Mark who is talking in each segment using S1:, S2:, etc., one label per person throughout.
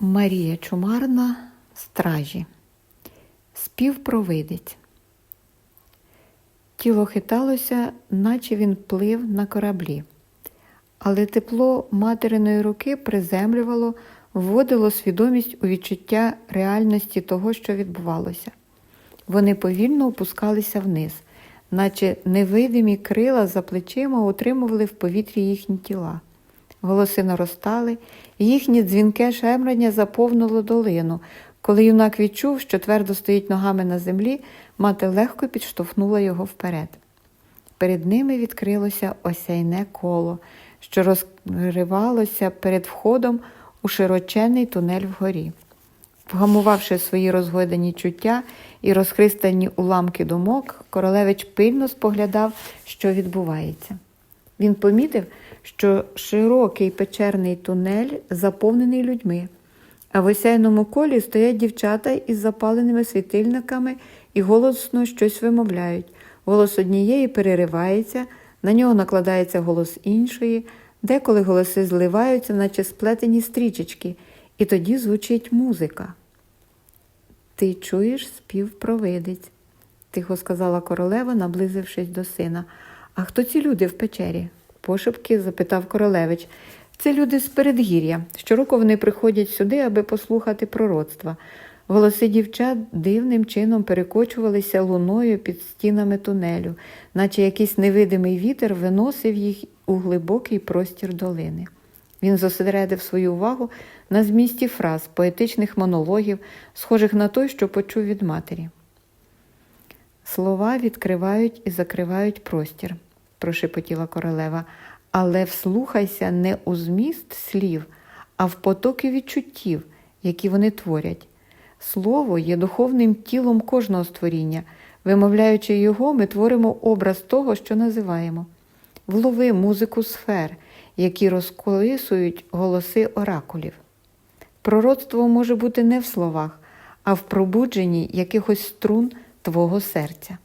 S1: Марія Чумарна Стражі. Співпровидець. Тіло хиталося, наче він плив на кораблі, але тепло материної руки приземлювало, вводило свідомість у відчуття реальності того, що відбувалося. Вони повільно опускалися вниз, наче невидимі крила за плечима утримували в повітрі їхні тіла. Голоси наростали, і їхнє дзвінке шемрання заповнило долину. Коли юнак відчув, що твердо стоїть ногами на землі, мати легко підштовхнула його вперед. Перед ними відкрилося осяйне коло, що розривалося перед входом у широченний тунель вгорі. Вгамувавши свої розгойдані чуття і розхристані уламки думок, королевич пильно споглядав, що відбувається. Він помітив, що широкий печерний тунель заповнений людьми, а в осяйному колі стоять дівчата із запаленими світильниками і голосно щось вимовляють. Голос однієї переривається, на нього накладається голос іншої, деколи голоси зливаються, наче сплетені стрічечки, і тоді звучить музика. Ти чуєш співпровидець, тихо сказала королева, наблизившись до сина. А хто ці люди в печері? Пошепки запитав королевич. Це люди з передгір'я. Щороку вони приходять сюди, аби послухати пророцтва. Голоси дівчат дивним чином перекочувалися луною під стінами тунелю, наче якийсь невидимий вітер виносив їх у глибокий простір долини. Він зосередив свою увагу на змісті фраз, поетичних монологів, схожих на той, що почув від матері. Слова відкривають і закривають простір, прошепотіла королева, але вслухайся не у зміст слів, а в потоки відчуттів, які вони творять. Слово є духовним тілом кожного створіння. Вимовляючи його, ми творимо образ того, що називаємо. Влови музику сфер, які розколисують голоси оракулів. Пророцтво може бути не в словах, а в пробудженні якихось струн твого серця.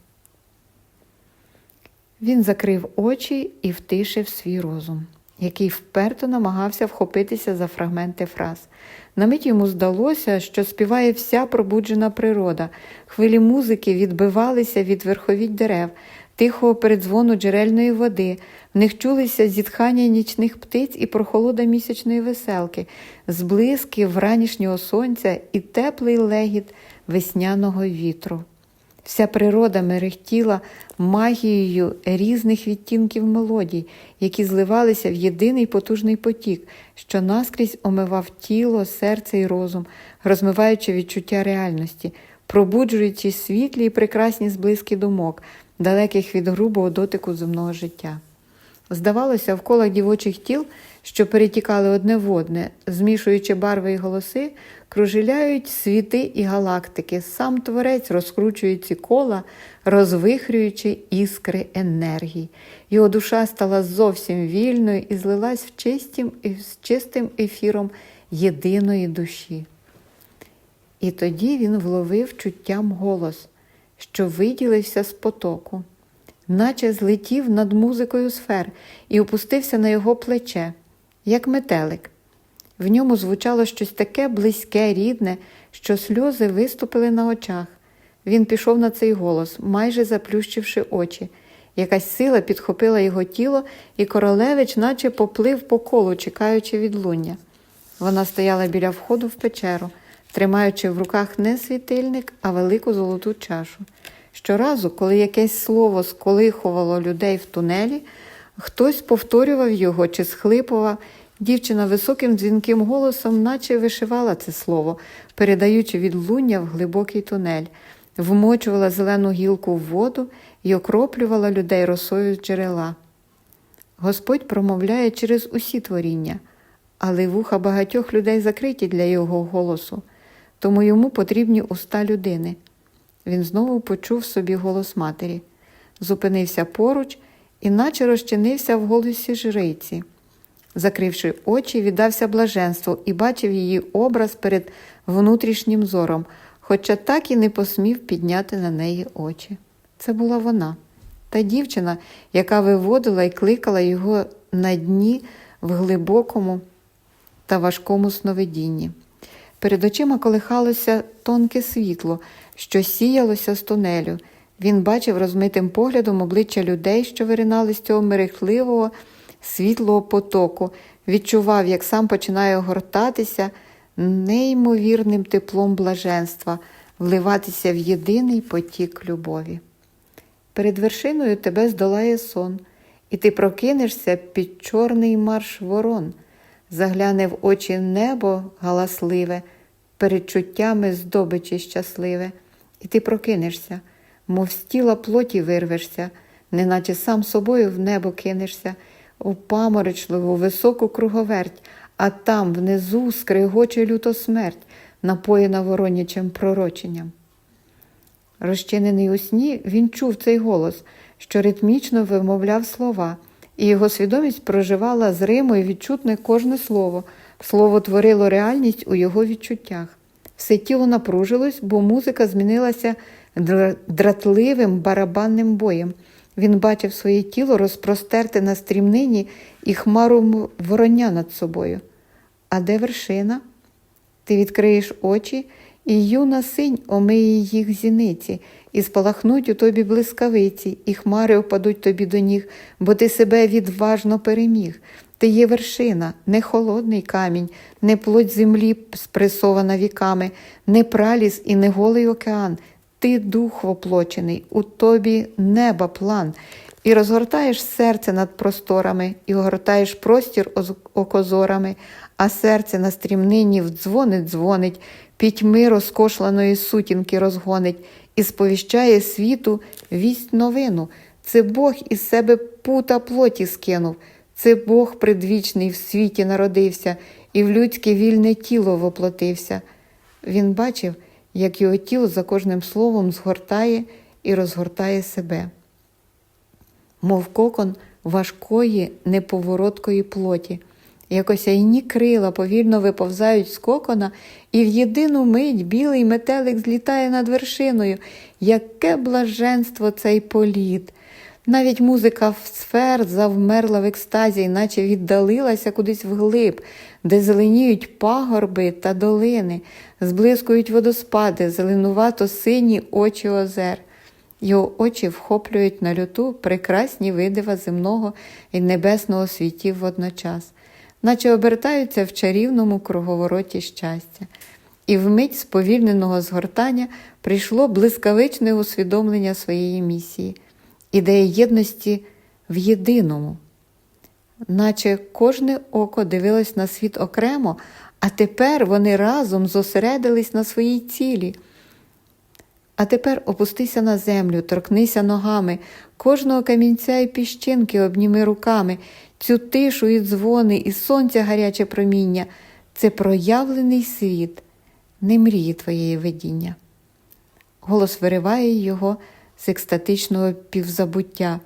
S1: Він закрив очі і втишив свій розум, який вперто намагався вхопитися за фрагменти фраз. На мить йому здалося, що співає вся пробуджена природа. Хвилі музики відбивалися від верховіть дерев, тихого передзвону джерельної води, в них чулися зітхання нічних птиць і прохолода місячної веселки, зблиски вранішнього сонця і теплий легіт весняного вітру. Вся природа мерехтіла магією різних відтінків мелодій, які зливалися в єдиний потужний потік, що наскрізь омивав тіло, серце і розум, розмиваючи відчуття реальності, пробуджуючи світлі і прекрасні зблиски думок, далеких від грубого дотику земного життя. Здавалося, в колах дівочих тіл, що перетікали одне в одне, змішуючи барви і голоси, кружеляють світи і галактики. Сам творець розкручує ці кола, розвихрюючи іскри енергії. Його душа стала зовсім вільною і злилась в чистім, з чистим ефіром єдиної душі. І тоді він вловив чуттям голос, що виділився з потоку наче злетів над музикою сфер і опустився на його плече, як метелик. В ньому звучало щось таке близьке, рідне, що сльози виступили на очах. Він пішов на цей голос, майже заплющивши очі. Якась сила підхопила його тіло, і королевич, наче поплив по колу, чекаючи відлуння. Вона стояла біля входу в печеру, тримаючи в руках не світильник, а велику золоту чашу. Щоразу, коли якесь слово сколихувало людей в тунелі, хтось повторював його чи схлипував. Дівчина високим дзвінким голосом, наче вишивала це слово, передаючи відлуння в глибокий тунель, вмочувала зелену гілку в воду і окроплювала людей росою з джерела. Господь промовляє через усі творіння, але вуха багатьох людей закриті для його голосу, тому йому потрібні уста людини. Він знову почув собі голос матері, зупинився поруч і наче розчинився в голосі жриці. Закривши очі, віддався блаженству і бачив її образ перед внутрішнім зором, хоча так і не посмів підняти на неї очі. Це була вона, та дівчина, яка виводила і кликала його на дні в глибокому та важкому сновидінні. Перед очима колихалося тонке світло, що сіялося з тунелю. Він бачив розмитим поглядом обличчя людей, що виринали з цього мерехтливого світлого потоку, відчував, як сам починає огортатися неймовірним теплом блаженства, вливатися в єдиний потік любові. Перед вершиною тебе здолає сон, і ти прокинешся під чорний марш ворон, загляне в очі небо галасливе, перед чуттями здобичі щасливе, і ти прокинешся, мов з тіла плоті вирвешся, неначе сам собою в небо кинешся, у паморочливу високу круговерть, а там внизу скригоче люто смерть, напоєна воронячим пророченням. Розчинений у сні, він чув цей голос, що ритмічно вимовляв слова, і його свідомість проживала зримо і відчутне кожне слово. Слово творило реальність у його відчуттях. Все тіло напружилось, бо музика змінилася дратливим барабанним боєм. Він бачив своє тіло розпростерте на стрімнині і хмару вороня над собою. А де вершина? Ти відкриєш очі, і юна синь омиє їх зіниці, і спалахнуть у тобі блискавиці, і хмари опадуть тобі до ніг, бо ти себе відважно переміг. Ти є вершина, не холодний камінь, не плоть землі спресована віками, не праліс і не голий океан. Ти дух воплочений, у тобі неба план, і розгортаєш серце над просторами, і огортаєш простір окозорами, а серце на стрімнині вдзвонить дзвонить, пітьми розкошленої сутінки розгонить і сповіщає світу вість новину. Це Бог із себе пута плоті скинув, це Бог предвічний в світі народився і в людське вільне тіло воплотився. Він бачив, як його тіло за кожним словом згортає і розгортає себе мов кокон важкої, неповороткої плоті. Якось айні крила повільно виповзають з кокона, і в єдину мить білий метелик злітає над вершиною. Яке блаженство цей політ! Навіть музика в сфер завмерла в екстазі, наче віддалилася кудись вглиб, де зеленіють пагорби та долини, зблискують водоспади, зеленувато сині очі озер. Його очі вхоплюють на люту прекрасні видива земного і небесного світів водночас, наче обертаються в чарівному круговороті щастя. І вмить сповільненого згортання прийшло блискавичне усвідомлення своєї місії, ідея єдності в єдиному, наче кожне око дивилось на світ окремо, а тепер вони разом зосередились на своїй цілі. А тепер опустися на землю, торкнися ногами, кожного камінця і піщинки обніми руками, цю тишу і дзвони, і сонця гаряче проміння це проявлений світ, не мрії твоєї видіння. Голос вириває його з екстатичного півзабуття.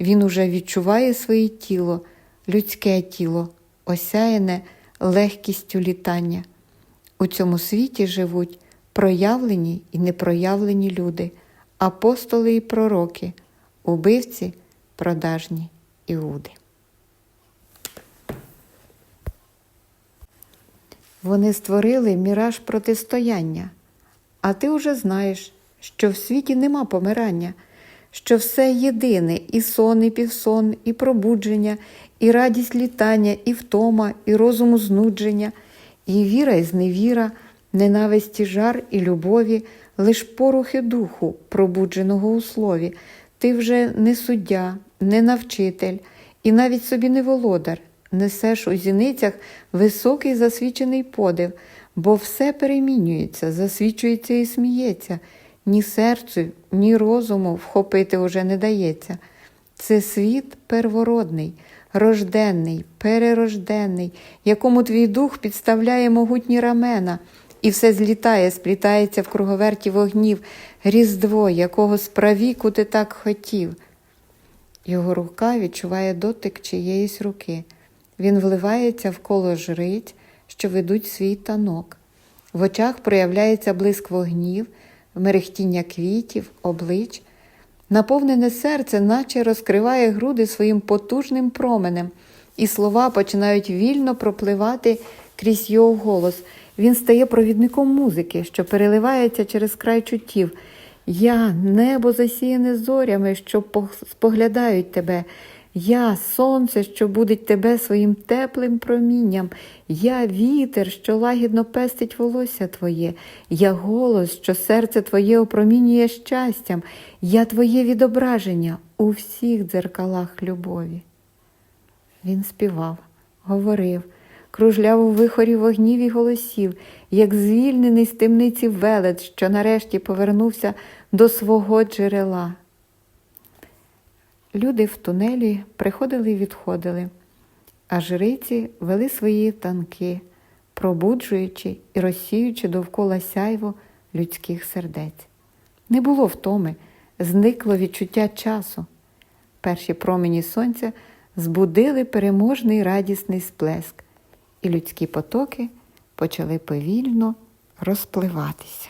S1: Він уже відчуває своє тіло, людське тіло, осяяне легкістю літання. У цьому світі живуть проявлені і непроявлені люди, апостоли і пророки, убивці, продажні іуди. Вони створили міраж протистояння, а ти вже знаєш, що в світі нема помирання, що все єдине і сон, і півсон, і пробудження, і радість літання, і втома, і розуму знудження, і віра, і зневіра, ненависті жар і любові, лиш порухи духу, пробудженого у слові. Ти вже не суддя, не навчитель, і навіть собі не володар, несеш у зіницях високий засвічений подив, бо все перемінюється, засвічується і сміється, ні серцю, ні розуму вхопити уже не дається. Це світ первородний, рожденний, перерожденний, якому твій дух підставляє могутні рамена, і все злітає, сплітається в круговерті вогнів, різдво, якого справіку ти так хотів. Його рука відчуває дотик чиєїсь руки. Він вливається в коло жриць, що ведуть свій танок. В очах проявляється блиск вогнів, мерехтіння квітів, облич. Наповнене серце, наче розкриває груди своїм потужним променем, і слова починають вільно пропливати крізь його голос. Він стає провідником музики, що переливається через край чуттів. Я небо засіяне зорями, що споглядають тебе. Я сонце, що будить тебе своїм теплим промінням. Я вітер, що лагідно пестить волосся твоє. Я голос, що серце твоє опромінює щастям. Я твоє відображення у всіх дзеркалах любові. Він співав, говорив, кружляв у вихорі вогнів і голосів, як звільнений з темниці велет, що нарешті повернувся до свого джерела. Люди в тунелі приходили і відходили, а жриці вели свої танки, пробуджуючи і розсіючи довкола сяйво людських сердець. Не було втоми, зникло відчуття часу. Перші промені сонця збудили переможний радісний сплеск, і людські потоки почали повільно розпливатися.